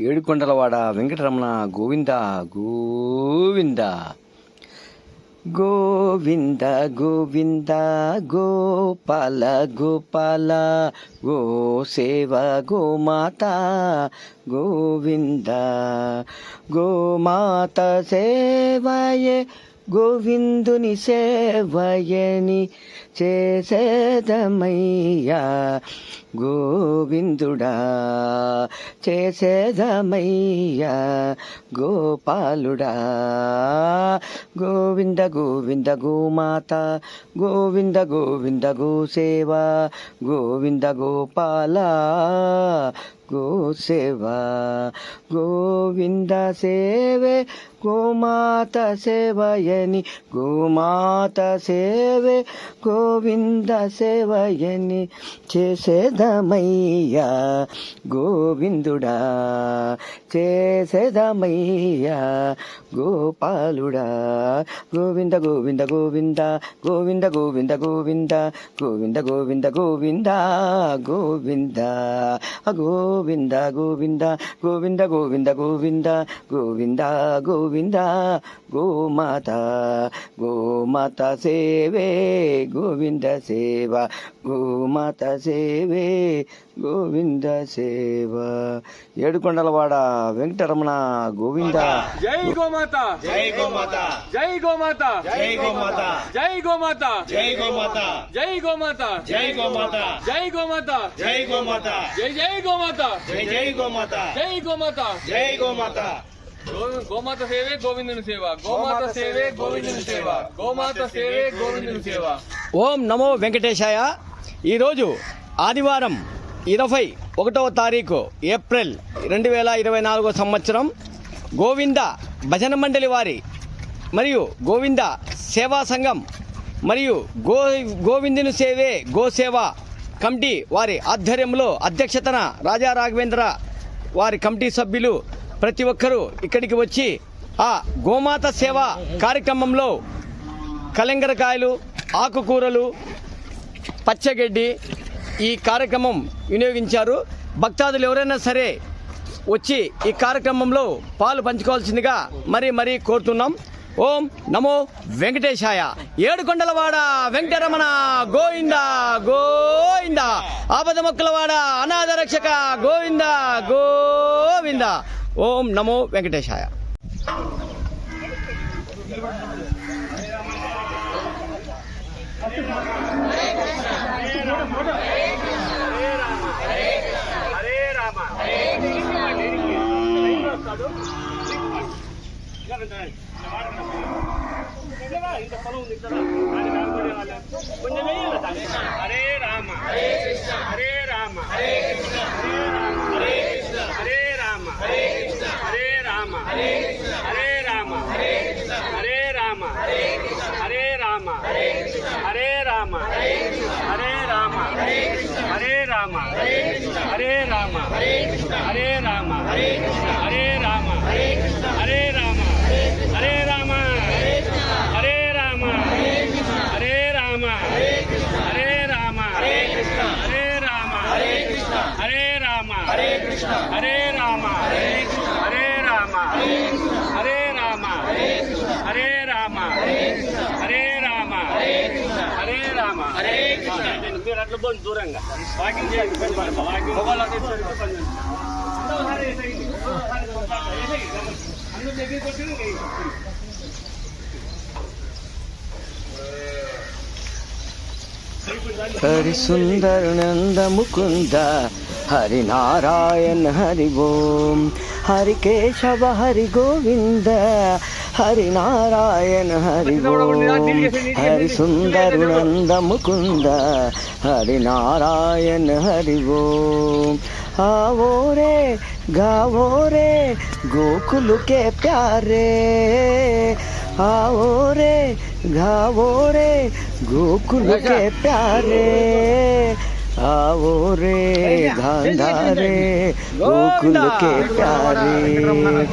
ఏడుకొండలవాడ వెంకటరమణ గోవింద గోవింద. గోవింద గోవింద గోపాల గోపాల గో సేవ గోమాత గోవింద. గోమాత సేవయే గోవిందుని సేవయని చేసేదమయ్యా గోవిందుడా. చేసేదమయ్యా గోపాలుడా. గోవింద గోవింద గోమాత గోవింద గోవింద గోసేవ గోవింద గోపాల గోసేవ. గోవింద సేవే గోమాత సేవయని గోమాత సేవే గో గోవింద సేవయని చేసేదమయ్యా గోవిందుడా చేసేదమయ్యా గోపాలుడా గోవింద గోవింద గోవింద గోవింద గోవింద గోవింద గోవింద గోవింద గోవింద గోవింద గోవింద గోవింద గోవింద గోవింద గోవింద గోవింద గోవింద గోమాత గోమాత సేవే గో గోవింద సేవ గోమాత సేవే గోవింద సేవ ఏడుకొండలవాడ వెంకటరమణ గోవింద జై గోమాత జై గోమాత జై గోమాత జై గోమాత జై గోమాత జై గోమాత జై గోమాత జై గోమాత జై గోమాత జై గోమాత జై జై గోమాత జై జై గోమాత జై గోమాత జై గోమాత గోమాత సేవే గోవిందుని సేవ. గోమాత సేవే గోవిందుని సేవ. గోమాత సేవే గోవిందుని సేవ. ఓం నమో వెంకటేశాయ. ఈరోజు ఆదివారం ఇరవై ఒకటవ తారీఖు ఏప్రిల్ రెండు వేల ఇరవై నాలుగో సంవత్సరం గోవింద భజన మండలి వారి మరియు గోవింద సేవా సంఘం మరియు గో గోవిందుని సేవే గోసేవ కమిటీ వారి ఆధ్వర్యంలో అధ్యక్షతన రాజా రాఘవేంద్ర వారి కమిటీ సభ్యులు ప్రతి ఒక్కరూ ఇక్కడికి వచ్చి ఆ గోమాత సేవ కార్యక్రమంలో కలెంగరకాయలు ఆకుకూరలు పచ్చగడ్డి ఈ కార్యక్రమం వినియోగించారు. భక్తాదులు ఎవరైనా సరే వచ్చి ఈ కార్యక్రమంలో పాలు పంచుకోవాల్సిందిగా మరీ మరీ కోరుతున్నాం. ఓం నమో వెంకటేశాయ. ఏడుకొండలవాడ వెంకటరమణ గోవింద గోవింద. ఆపద మొక్కలవాడ అనాథ రక్షక గోవింద గోవింద. ఓం నమో వెంకటేశాయ. ఇంత పొలం ఉంది ఇక్కడ దాని కానుకొని వాళ్ళ. కొంచెం వేయాలి దాన్ని. హరే రామ హరే కృష్ణ హరే రామ హరే కృష్ణ హరే రామ హరే కృష్ణ హరే రామ హరే కృష్ణ హరే రామ హరే కృష్ణ హరే రామ హరే కృష్ణ హరే రామ హరే కృష్ణ హరే రామ హరే కృష్ణ హరే రామ హరే కృష్ణ హరే రామ హరే కృష్ణ హరే రామ హరే కృష్ణ హరే రామ హరే కృష్ణ హరే రామ హరే కృష్ణ హరే రామ హరే కృష్ణ హరే రామ హరే రామ హరే రామ హరే రామ హరే కృష్ణ హరే రామ హరే కృష్ణ హరే రామ హరే కృష్ణ హరే రామ హరే కృష్ణ హరే రామ హరే హరే రామ. హరే రామ. హరే రామ. హరే కృష్ణ. మీరు అట్లా పోండి దూరంగా. వాకింగ్ చేయండి వాకింగ్. అందరూ వేసేయండి. అందరూ దగ్గరికి వచ్చి హరి సుందర నంద ముకుంద ஹரி நாராயண் ஹரி ஓம். ஹரி கேசவ ஹரி கோவிந்த. ஹரி நாராயண் ஹரி ஓம். ஹரி சுந்தர் நந்த முகுந்த. ஹரி நாராயண் ஹரி ஓம். आओ रे गाओ रे गोकुल के प्यारे आओ रे गाओ रे गोकुल के प्यारे आओ रे गांधारे गोकुल के प्यारे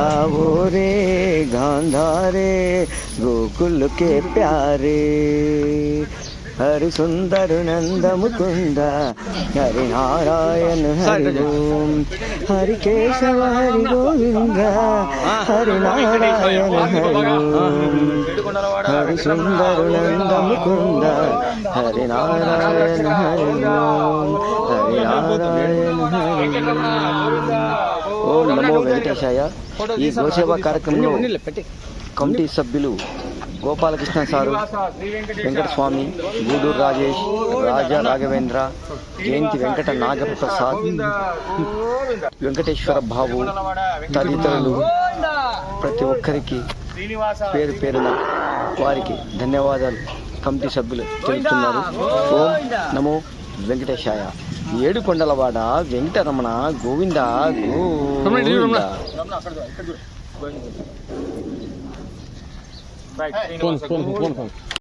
आओ रे गांधारे गोकुल के प्यारे। హరి సుందర నంద ముకుంద హరి నారాయణ హరి ఓం. హరి కేశవ హరి గోవింద హరి నారాయణ హరి ఓం. హరి సుందర నంద ముకుంద హరి నారాయణ హరి ఓం. హరి నారాయణ హరి ఓం. నమో వెంకటేశాయ. ఈ గోసేవ కార్యక్రమంలో కమిటీ సభ్యులు గోపాలకృష్ణ సారు వెంకటస్వామి గూడూరు రాజేష్ రాజా రాఘవేంద్ర జయంతి వెంకట నాగప్రసాద్ వెంకటేశ్వర బాబు తదితరులు ప్రతి ఒక్కరికి పేరు పేరున వారికి ధన్యవాదాలు. కమిటీ సభ్యులు తెలుపుతున్నారు. ఓం నమో వెంకటేశాయ. ఏడు కొండలవాడ వెంకటరమణ గోవింద గోవింద. 滚！滚！滚！滚！